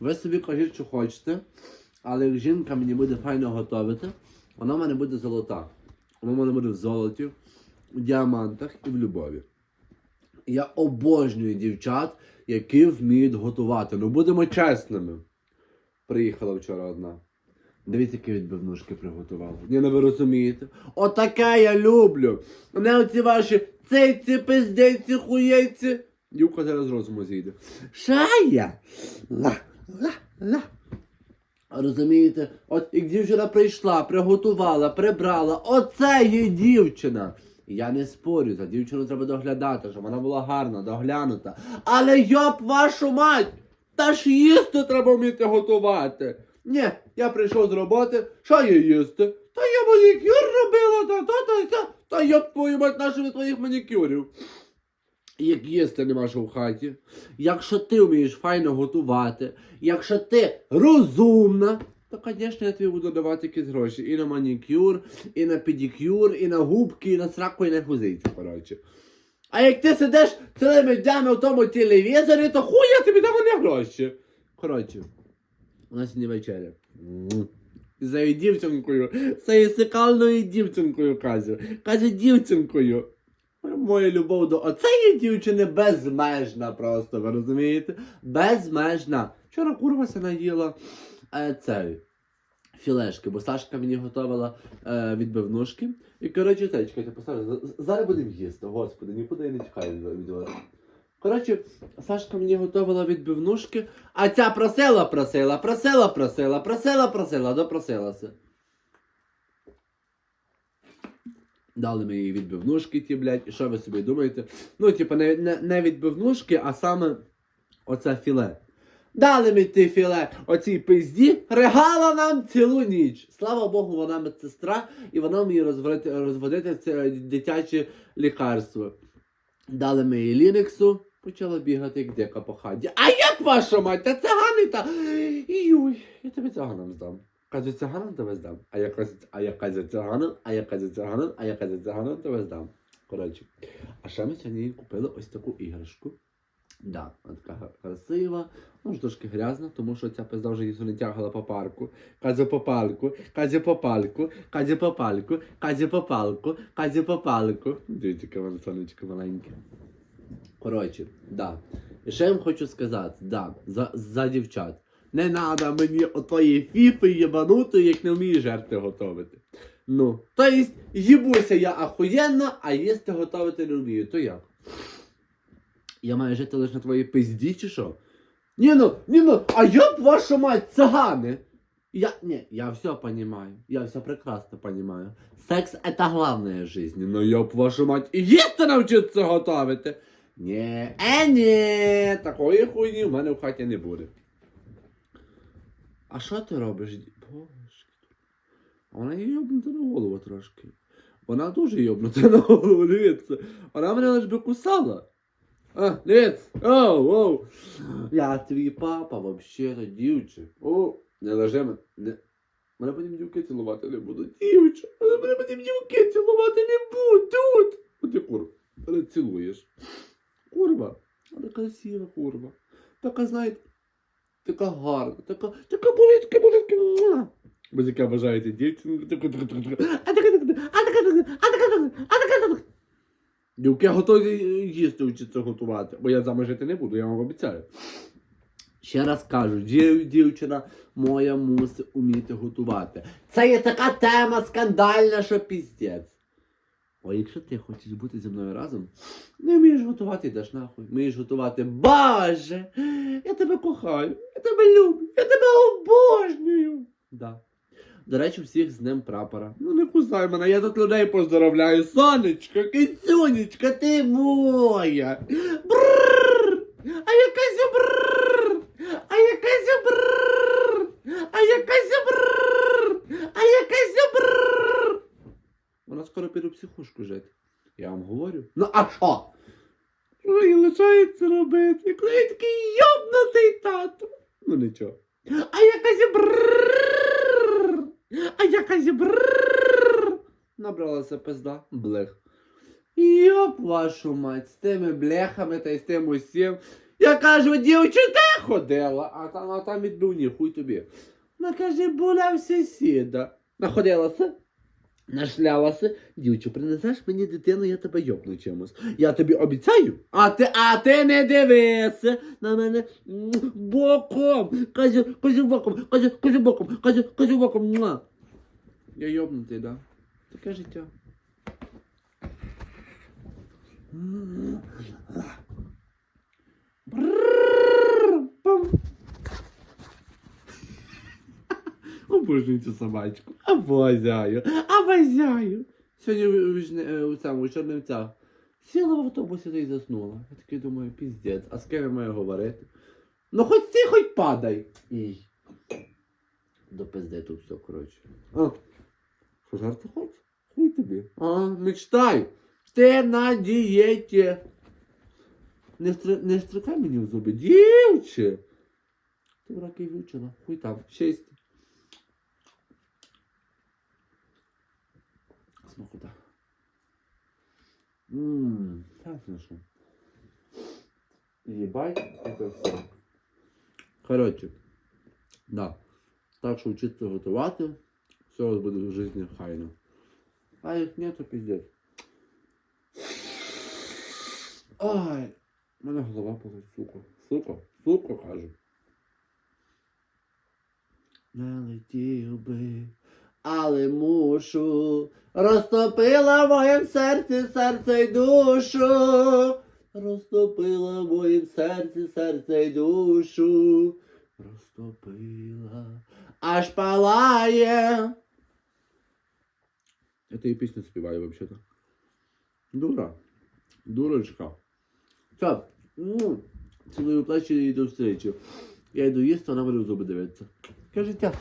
Ви собі кажіть, що хочете, але як жінка мені буде файно готувати, вона в мене буде золота. Вона в мене буде в золоті, в діамантах і в любові. Я обожнюю дівчат, які вміють готувати. Ну будемо чесними. Приїхала вчора одна. Дивіться, які відбивнушки приготувала. Ні, ну ви розумієте? Отаке я люблю. Не оці ваші цейці, пиздейці, хуєйці. Юка зараз розуму зійде. Шая! Ла, ла. Розумієте? От як дівчина прийшла, приготувала, прибрала. Оце є дівчина. Я не спорю, за дівчину треба доглядати, щоб вона була гарна, доглянута. Але йоп вашу мать! Та ж їсти треба вміти готувати. Ні, я прийшов з роботи, що є їсти? Та я манікюр робила, та та та та. Та йоп твою мать нашу від твоїх манікюрів. Як їсти нема що в хаті, якщо ти вмієш файно готувати, якщо ти розумна, то, звісно, я тобі буду давати якісь гроші. І на манікюр, і на педикюр, і на губки, і на сраку, і на хузицю, коротше. А як ти сидиш цілими днями в тому телевізорі, то хуй я тобі дам не гроші. Коротше, у нас сьогодні вечеря. За її дівчинкою, за її сикальною дівчинкою, Казю. Каже, дівчинкою. Моя любов до оцеї дівчини безмежна просто, ви розумієте? Безмежна. Вчора курва се наїла е, цей, філешки, бо Сашка мені готувала е, відбивнушки. І коротше, це, чекайте, поставлю. Зараз будемо їсти, господи, нікуди я не від- від вас. Коротше, Сашка мені готувала відбивнушки, а ця просила, просила, просила, просила, просила, просила, допросилася. Дали ми їй відбивнушки ті, блядь, і що ви собі думаєте? Ну, типа, не, не, не відбивнушки, а саме оце філе. Дали ми ті філе оцій пизді, регала нам цілу ніч. Слава Богу, вона медсестра, і вона вміє розводити, розводити це дитяче лікарство. Дали ми їй лінексу, почала бігати як дика по хаті. А як ваша мать, та цигани та. Юй, я тобі циганам здам. Кажу, циганам тебе здам. А я кажу, а я кажу циганам, а я кажу циганам, а я кажу циганам тебе здам. Коротше. А ще ми сьогодні купили ось таку іграшку. Да, вона така красива, ну ж трошки грязна, тому що ця пизда вже її не тягала по парку. Казю по палку, казю по палку, казю по палку, казю по палку, казю по палку. Дивіться, яке воно сонечко маленьке. Коротше, да. І ще я вам хочу сказати, да, за, за дівчат. Не треба мені отої фіфи єбанутої, як не вмієш жерти готувати. Ну, то есть, їбуся я ахуєнно, а їсти готувати не вмію. То як? Я маю жити лише на твоїй пизді чи що? Ні ну, ні ну, а я б ваша мать, цигани! Я, не, я все понимаю, я все прекрасно понимаю. Секс это главное в жизни, но я б вашу мать і їсти навчитися готувати. Ні, е, ні, такої хуйні в мене в хаті не буде. А що ти робиш? ді- Боже. А Вона є йобнута на голову трошки. Вона дуже йобнута на голову, дивіться. Вона мене лиш би кусала. А, дивіться. Оу, оу. Я твій папа, вообще-то дівче. О, не лежи мене. Не... Мене потім дівки цілувати не будуть. Дівче, але мене потім дівки цілувати не будуть. От ти курва, мене цілуєш. Курва, але красива курва. Така, знаєте, така гарна, така, така болітка, болітка. Ви яка бажаєте дівчину, таку, таку, таку. А така, така, така, а така, така, а така, така, а така, така. Дівки готові їсти вчитися готувати, бо я жити не буду, я вам обіцяю. Ще раз кажу, дів, дівчина моя мусить уміти готувати. Це є така тема скандальна, що піздець. О, якщо ти хочеш бути зі мною разом, не вмієш готувати, йдеш нахуй. Вмієш готувати. Боже! Я тебе кохаю, я тебе люблю, я тебе обожнюю. Да. До речі, всіх з Днем прапора. Ну не кусай мене, я тут людей поздоровляю. Сонечко, кицюнечка, ти моя. Бррр! А якась бррр! А якась бррр! А якась бррр! А якась бррр! Вона скоро піде в психушку жити. Я вам говорю. Ну а що? Що їй лишається робити? Коли я такий йобнутий тато. Ну нічого. А якась бррр! А якась бррр! Набралася пизда. Блех. Йоп вашу мать, з тими бляхами та й з тим усім. Я кажу, дівчинка ходила, а там, а там відбивні, хуй тобі. Вона каже, була в. Находилася, нашлялася. Дівчу, принесеш мені дитину, я тебе йобну чимось. Я тобі обіцяю. А ти, а ти не дивися на мене боком. Кажу, кажу боком, кажу, кажу боком, кажу, кажу боком. Муа. Я йобнутий, да? Таке життя. Брррррр, Обожнюю собачку. Обожаю, обожаю. Сьогодні е, у цьому у Чернівцях сіла в автобусі та й заснула. Я такий думаю, піздець, а з ким я маю говорити? Ну хоч ти, хоч падай. І до пизди тут все, коротше. А, що жарти хоч? Хуй тобі. А, мечтай. Ти на дієті. Не, стри... не стрикай мені в зуби, дівче. Ти в раки вивчила. Хуй там, щастя. Смакота. Ммм, так що. Ебать, это все. Коротше, да. Так що вчиться готувати. Все у вас буде в житті хайно. А як ні, то піздець. Ай, у мене голова болить, сука. Сука, сука, кажу. Не летів би, але мушу. Розтопила в моєму серці серце й душу. Розтопила в моєму серці серце й душу. Розтопила. Аж палає. Я і пісню співаю, взагалі-то. Дура. Дурочка. Все. Ну, цілую плечі і до встречі. Я йду їсти, вона буде в зуби дивитися. Таке життя.